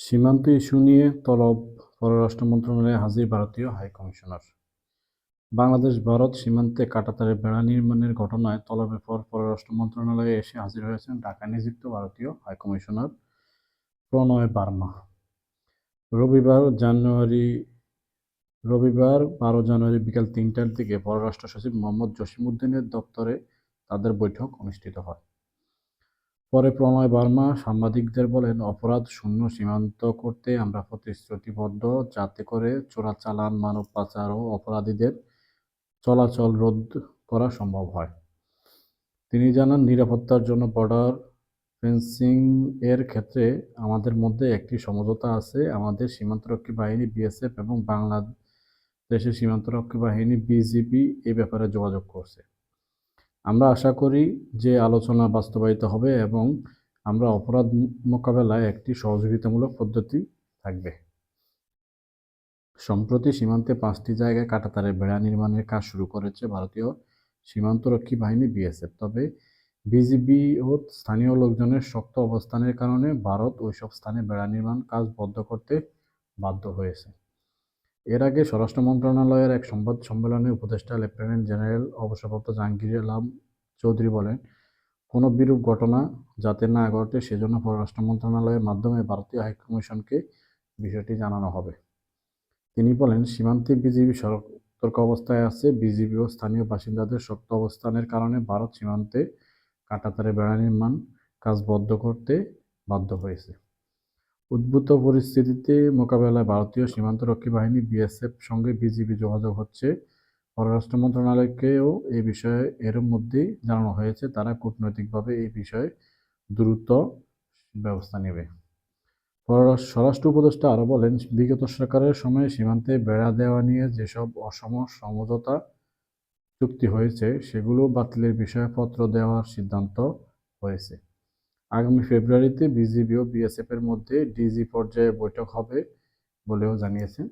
সীমান্ত ইস্যু নিয়ে তলব পররাষ্ট্র মন্ত্রণালয়ে হাজির ভারতীয় হাইকমিশনার। বাংলাদেশ, ভারত সীমান্তে কাঁটাতারের বেড়া নির্মাণের ঘটনায় তলবের পর পররাষ্ট্র মন্ত্রণালয়ে এসে হাজির হয়েছেন ঢাকায় নিযুক্ত ভারতীয় হাইকমিশনার প্রণয় বার্মা। রবিবার জানুয়ারি, রবিবার বারো জানুয়ারি বিকাল তিনটার দিকে পররাষ্ট্র সচিব মোহাম্মদ জসিমউদ্দিনের দপ্তরে তাদের বৈঠক অনুষ্ঠিত হয়। পরে প্রণয় বার্মা সাংবাদিকদের বলেন, অপরাধ শূন্য সীমান্ত করতে আমরা প্রতিশ্রুতিবদ্ধ, যাতে করে চোরাচালান, মানব পাচার ও অপরাধীদের চলাচল রোধ করা সম্ভব হয়। তিনি জানান, নিরাপত্তার জন্য বর্ডার ফেন্সিং এর ক্ষেত্রে আমাদের মধ্যে একটি সমঝোতা আছে। আমাদের সীমান্তরক্ষী বাহিনী, বিএসএফ এবং বাংলাদেশের সীমান্তরক্ষী বাহিনী, বিজিবি এ ব্যাপারে যোগাযোগ করছে। আমরা আশা করি যে আলোচনা বাস্তবায়িত হবে এবং আমরা অপরাধ মোকাবেলায় একটি সহযোগিতামূলক পদ্ধতি থাকবে। সম্প্রতি সীমান্তে পাঁচটি জায়গায় কাঁটাতারের বেড়া নির্মাণের কাজ শুরু করেছে ভারতীয় সীমান্তরক্ষী বাহিনী বিএসএফ। তবে বিজিবি ও স্থানীয় লোকজনের শক্ত অবস্থানের কারণে ভারত ওইসব স্থানে বেড়া নির্মাণ কাজ বন্ধ করতে বাধ্য হয়েছে। এর আগে স্বরাষ্ট্র মন্ত্রণালয়ের এক সংবাদ সম্মেলনে উপদেষ্টা লেফটেন্যান্ট জেনারেল অবসরপ্রাপ্ত জাহাঙ্গীর আলম চৌধুরী বলেন, কোনো বিরূপ ঘটনা যাতে না ঘটে, সেজন্য পররাষ্ট্র মন্ত্রণালয়ের মাধ্যমে ভারতীয় হাইকমিশনকে বিষয়টি জানানো হবে। তিনি বলেন, সীমান্তে বিজিবি সতর্ক অবস্থায় আছে। বিজিবি ও স্থানীয় বাসিন্দাদের শক্ত অবস্থানের কারণে ভারত সীমান্তে কাঁটাতারে বেড়া নির্মাণ কাজ বন্ধ করতে বাধ্য হয়েছে। উদ্ভূত পরিস্থিতিতে মোকাবেলায় ভারতীয় সীমান্তরক্ষী বাহিনী বিএসএফ সঙ্গে বিজিবি যোগাযোগ হচ্ছে। পররাষ্ট্র মন্ত্রণালয়কেও এই বিষয়ে এর মধ্যেই জানানো হয়েছে। তারা কূটনৈতিকভাবে এই বিষয়ে দ্রুত ব্যবস্থা নেবে। স্বরাষ্ট্র উপদেষ্টা আরও বলেন, বিগত সরকারের সময়ে সীমান্তে বেড়া দেওয়া নিয়ে যেসব অসম সমঝোতা চুক্তি হয়েছে, সেগুলো বাতিলের বিষয়ে পত্র দেওয়ার সিদ্ধান্ত হয়েছে। আগামী ফেব্রুয়ারিতে বিজিবি ও বিএসএফ এর মধ্যে ডিজি পর্যায়ে বৈঠক হবে বলেও জানিয়েছেন